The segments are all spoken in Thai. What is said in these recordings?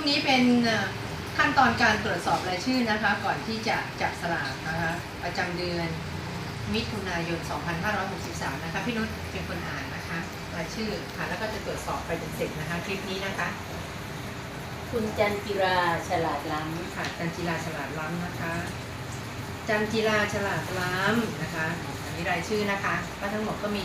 วงนี้เป็นเอ่อขั้นตอนการตรวจสอบรายชื่อนะคะ ก่อนที่จะจับสลากนะคะประจำเดือนมิถุนายน 2563 นะคะ พี่นุชเป็นคนอ่านนะคะรายชื่อค่ะแล้วก็จะตรวจสอบไปจนเสร็จนะคะ คลิปนี้นะคะ คุณจันจิราฉลาดล้ค่ะจันจีราฉลาดล้ำนะคะ จันจีราฉลาดล้ำนะคะ อันนี้รายชื่อนะคะก็ทั้งหมดก็มี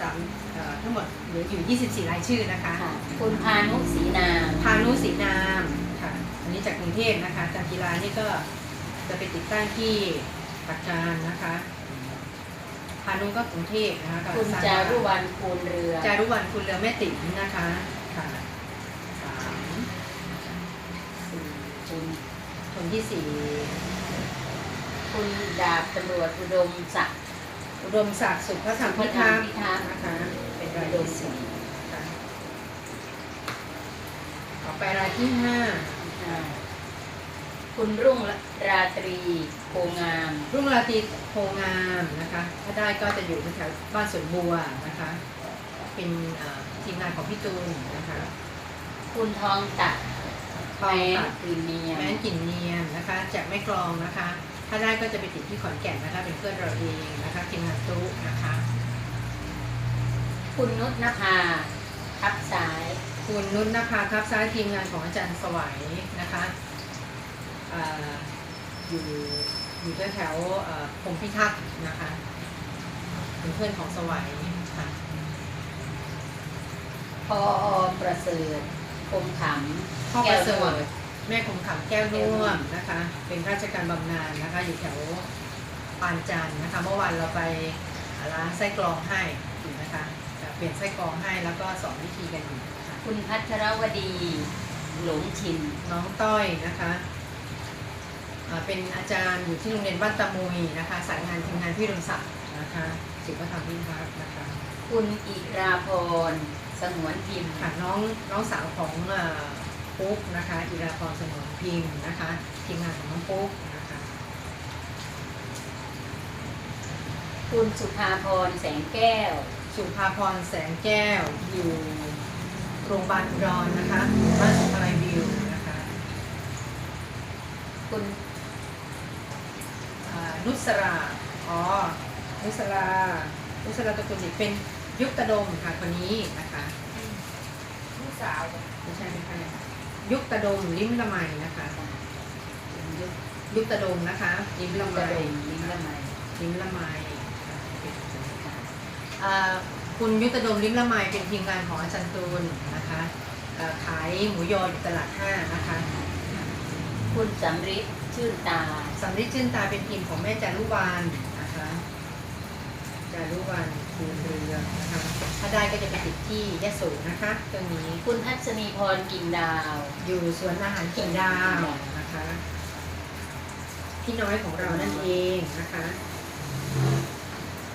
สามเอ่อทั้งหมดเหลืออยู่ 24 รายชื่อนะคะำค่ะคุณพานุศรีนามพานุศรีนามค่ะอันนี้จากกรุงเทพนะคะจันจีรานี่ก็จะไปติดตั้งที่ปักการนะคะพานุก็กรุงเทพนะคะกำลังคุณสงจารุบ้นวรรณคูณเรือ จารุวรรณคุณเรือแม่ติ๋มนะคะค่ะสามสี่คุณคนที่สี่คุณดาบตำรวจอุดมศักดิ์ อุดมศักดิ์สุภธรรมพิทักษ์พิทักษ์นะคะเป็นรายอุดที่มสี่ค่ะต่อไปรายที่ห้าอ่าคุณรุ่งราตรีโพงาม รุ่งราตรีโพงามนะคะ ถ้าได้ก็จะอยู่แถวๆบ้านสวนบัวนะคะ เป็นเอ่อทีมงานของพี่ตูนนะคะ คุณทองตัดทองแม้ตัดกลิ่นเนียมแม้นกลิ่นเนียมนะคะ จากแม่กลองนะคะ ถ้าได้ก็จะไปติดที่ขอนแก่นนะคะเป็นเพื่อนเราเองนะคะทีมงานตู้นะคะ คุณนุชนภาทับสาย คุณนุชนภาครับซ้ายทีมงานของอาจารย์สวัยนะคะเอ่ออยู่อยู่แถวๆเอ่อพงพิทักษ์นะคะเป็นเพื่อนของสวัยค่ะพออประเสริฐคมขพ่อำปแก้ระวเสริวฐ แม่คมขำแก้วน่วมนะคะ เป็นข้าราชการบำนาญนะคะ อยู่แถวปานจันทร์นะคะ เมื่อวานเราไปร้านไส้กรองให้อยู่นะคะเปลี่ยนไส้กรองให้แล้วก็สอนวิธีกันอยู่ค่ะคุณพัทรวดี หลงชินน้องต้อยนะคะอ่าเป็นอาจารย์อยู่ที่โรงเรียนบ้านตะมุยนะคะ สายงานทีมงานพี่ดมศักดิ์นะคะศิลปธรรมพิพัฒน์นะคะ คุณอิราพรสงวนพิมพ์ค่ะน้องน้องสาวของเอ่อ ปุ๊กนะคะอิราพรสมรพิมพ์นะคะทีมงานของน้องปุ๊กนะคะคุณสุภาพรแสงแก้ว สุภาพรแสงแก้วอยู่โรงพยาบาลอุดรนะคะบ้านสุภาลัยวิวนะคะคุณอ่านุสราอ๋อนุสรานุสราตระกุลจิตเป็นยุคตะดมค่ะคนนี้นะคะ ลูกสาว ไม่ใช่ไม่ใช่ ยุคตะดมลิ้มละไมนะคะยุคยุคตะดมนะคะลิ้มละไมกระดมลิ้นละไมลิ้มละไมอ่าคุณยุคตะดมลิ้มละไมเป็นทีมงานของอาจารย์ตูนนะคะอ่าขายหมูยออยู่ตลาดห้านะคะคุณสำริดชื่นตาสำลิดชื่นตาเป็นทีมของแม่จารุวานนะคะจารุวานคูเรือนะคะ ถ้าได้ก็จะไปติดที่ยะโสนะคะตรงนี้คุณทัศนีพรกิ่งดาวอยู่สวนอาหารกิ่งดาวนะคะพี่น้อยของเรานั่นเองนะคะ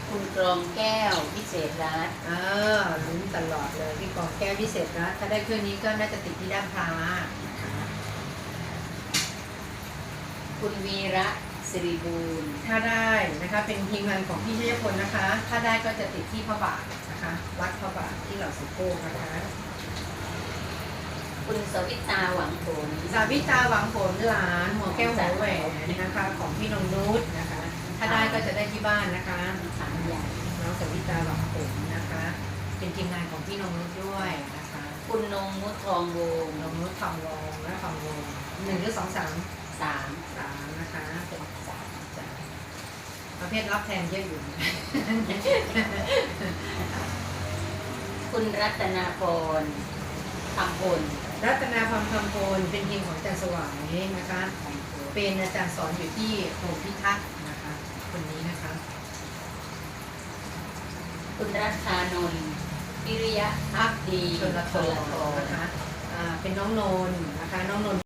คุณกรองแก้ววิเศษรัตน์เออลุ้นตลอดเลยพี่กองแก้วพิเศษนะถ้าได้เครื่องนี้ก็น่าจะติดที่ด้านพระนะคะคุณวีระ สิริบูรณ์ถ้าได้นะคะเป็นทีมงานของพี่ชัยพลนะคะ ถ้าได้ก็จะติดที่พระบาทนะคะวัดพระบาทที่เหล่าสุโกนะคะคุณสวิตาหวังผลสาวิตาหวังผลหลานหัวแก้วหัวแหวนนะคะของพี่นงนุชนะคะ ถ้าได้ก็จะได้ที่บ้านนะคะสามใหญ่น้องสาวิตาหวังผลนะคะ เป็นทีมงานของพี่นงนุชด้วยนะคะ คุณนงมุททองวงศ์นงนุชทำวงและทำวงหนึ่งหรือสองสาม สามสามนะคะเป็นสามจ้ะประเภทรับแทนเยอะอยู่ คุณรัตนาพรคำพลรัตนาความคำโพลเป็นทีมของอาจารย์สวายนะคะของโพลเป็นอาจารย์สอนอยู่ที่โพพิทักษ์นะคะ คนนี้นะคะ คุณรัชานนท์วิริยะพักดีชนละทชนละทรรนะคะอ่าเป็นน้องนนท์นะคะ น้องนนท์